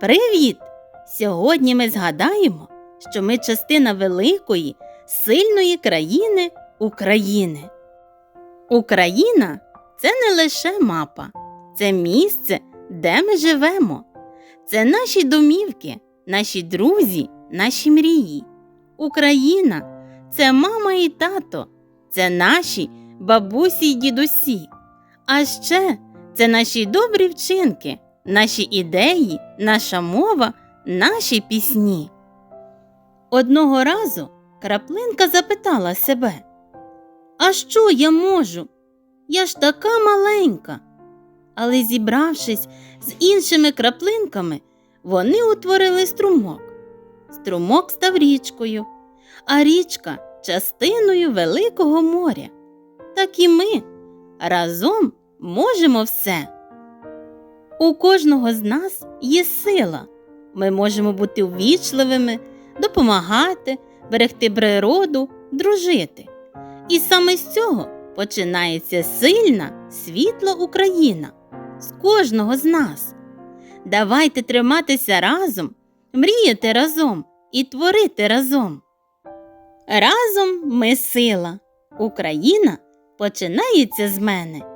Привіт! Сьогодні ми згадаємо, що ми частина великої, сильної країни України. Україна це не лише мапа, це місце, де ми живемо. Це наші домівки, наші друзі, наші мрії. Україна це мама і тато, це наші бабусі й дідусі. А ще це наші добрі вчинки, наші ідеї, наша мова, наші пісні. Одного разу краплинка запитала себе: А що я можу? Я ж така маленька. Але зібравшись з іншими краплинками, вони утворили струмок. Струмок став річкою, а річка частиною Великого моря. Так і ми разом можемо все. У кожного з нас є сила. Ми можемо бути ввічливими, допомагати, берегти природу, дружити. І саме з цього починається сильна, світла Україна з кожного з нас. Давайте триматися разом, мріяти разом і творити разом. Разом ми сила. Україна починається з мене.